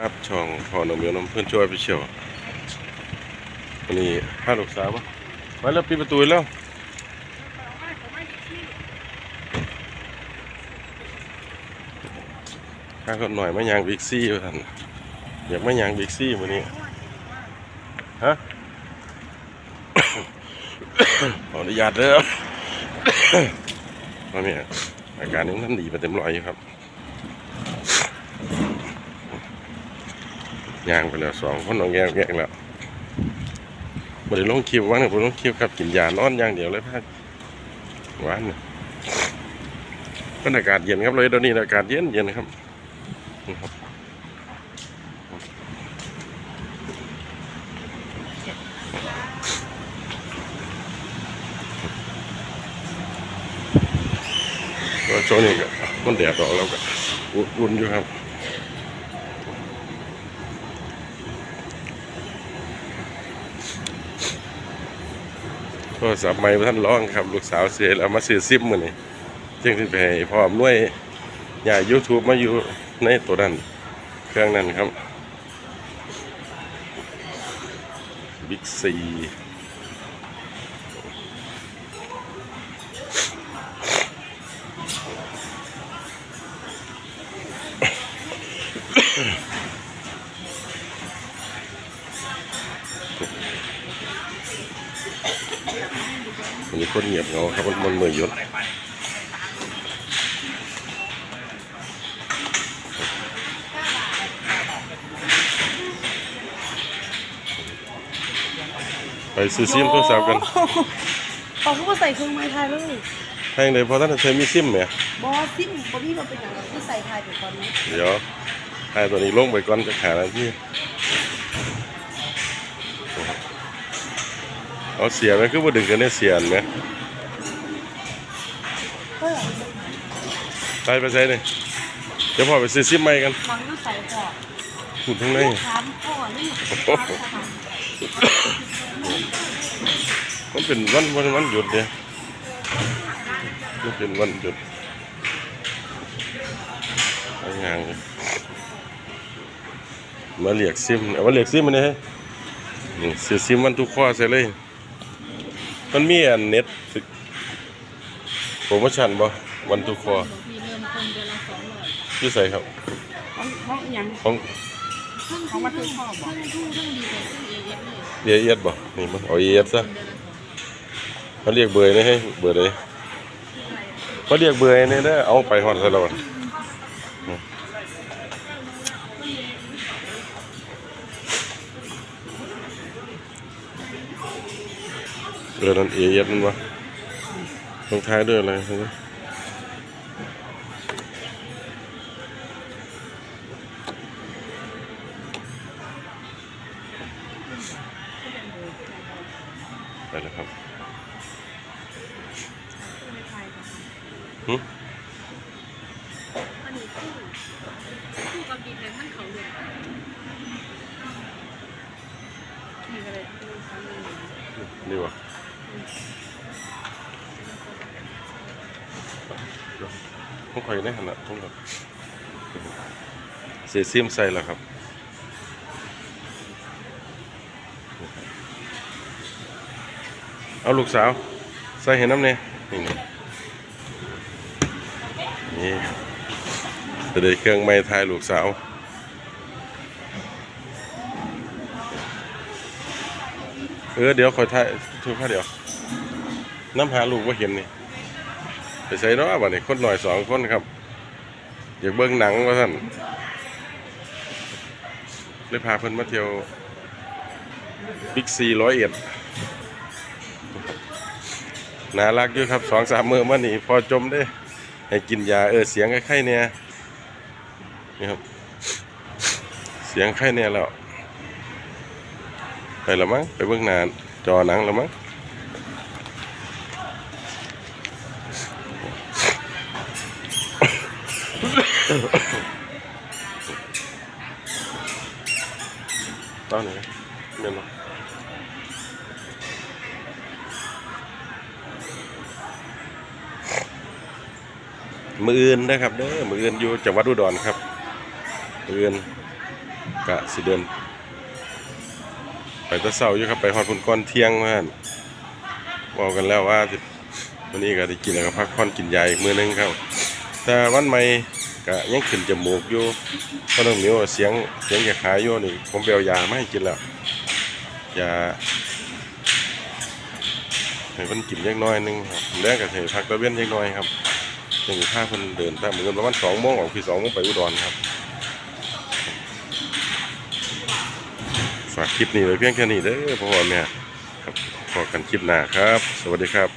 ครับช่องพอนมเมียวนมเพื่อนช่วยไปเชียววันนี้ห้าลูกสาวมาไว้แล้วปิดประตูแล้วข้างคนหน่อยไมายางบิ๊กซี่ท่านอยากมายางบิ๊กซี่วันนี้ฮะขออนุญาตเด้อตอนนี้อาการนี้ท่านดีมาเต็มร้อยครับ ย่างไปแล้วสองคนน้องแงกแงกแล้วบ่ได้ลงคลิปว่างหนึ่งบ่ได้ลงคลิปครับกินยานอนอย่างเดียวเลยพักหวานน่ะบรรยากาศเย็นครับเลยตอนนี้อากาศเย็นเย็นครับก็ช่วงนี้ก็มันแดดออกแล้วก็อุ่นๆอยู่ครับ รศัพท์ใหม่ท่านร้องครับ ลูกสาวเสียแล้วมาซื้อซิมมือนี่จึงที่ไปให้พ่อมด้วยยายูทูบมาอยู่ในตัวนั้นเครื่องนั้นครับบิ๊กซี วันนี้คนเงียบเหงาครับมันมันมือยศไปซื้อซิมโทรศัพท์กันเขาคือว่าใส่เครื่องไม้ไทยเลยให้ไหนพอท่านใช้มีซิมไหมบอสซิมบอดี้มันเป็นอย่างไรที่ใส่ไทยเป็นตอนนี้เดี๋ยวให้ตัวนี้ลงไปก่อนจะขาดนาที่ เอาเสียไหมคือว่าดึงกันได้เสียนไหมไปไปใช้เลยเดี๋ยวพอไปซื้อซิมใหม่กันมังก็ใส่ก่อนพูดทั้งในถามพ่อนี่มันเป็นวันวันวันหยุดเนี่ยมันเป็นวันหยุดทำงานกันมาเรียกซิมเอามาเรียกซิมมาเนี่ยนี่ซื้อซิมวันทุกข้อใส่เลย มันมีอันเน็ตโปรโมชั่นบ่วันทุกข้อมีเริ่มต้นเดือนละสองร้อยที่ใส่ครับห้องห้องยังของของมาถึงพ่อบอกทั้งทู่ทั้งดีเลยทั้งเอเอฟเลยเอียดบ่นี่มันเอาเอียดซะเดือนละสองเขาเรียกเบยนี่ให้เบอร์เลยเขาเรียกเบยนี่เด้อเอาไปฮอดซะแล้ว อะเออนั่นเอียดมันวะลงท้ายด้วยอะไรนะไปแล้วครับหึอันนี้คู่คู่กับดีแต่มันเขาเลยนี่เลยคู่ซ้ำเลยนี่วะ ผมคอยในขณะผมแบบเสียซิมใส่แล้วครับเอาลูกสาว ใส่เห็นน้ำเนี่ยนี่นี่จะได้เครื่องไม้ทายลูกสาวเออเดี๋ยวคอยถ่ายทุกข้าเดี๋ยว น้ำหาลูกว่าเห็นนี่ไปใส่เนาะบัดนี้คนหน่อยสองคนครับ อยากเบิ่งหนังว่าท่านเลยพาเพิ่นมาเที่ยวบิ๊กซีร้อยเอ็ดน่ารักอยู่ครับสองสามมือมานี่พอจมได้ ให้กินยาเออเสียงไข้เนี่ยนี่ครับ เสียงไข้เนี่ยแล้ว ไปล้วมั้งไปเบื้องหน้าจอหนังล้วมั้ง ตอนไหนเมียนบ่มืออื่นนะครับเด้อมืออื่นอยู่จังหวัดอุดรครับมืออื่นกะสิเดิน ไปตะเช้าอยู่ครับไปฮอดพุ่นก่อนเที่ยงว่าหั่นเว้ากันแล้วว่าวันนี้ก็ได้กินแล้วก็พักผ่อนกินยาอีกมื้อนึงครับ แต่วันใหม่ ก็ยังขึ้นจมูกอยู่เพราะน้องหมิวเสียงเสียงจะขายอยู่นี่ผมเอายามาให้กินแล้วยาให้เพิ่นกินเล็กน้อยหนึงครับแล้วก็ให้พักตะเวนเล็กน้อยครับจังสิพาเพิ่นเดินตามมื้อประมาณ2โมงออกพี่2โมงไปอุดรครับฝากคลิปนี้ไว้เพียงแค่นี้เด้อพ่อแม่ครับพอกันคลิปหน้าครับ สวัสดีครับ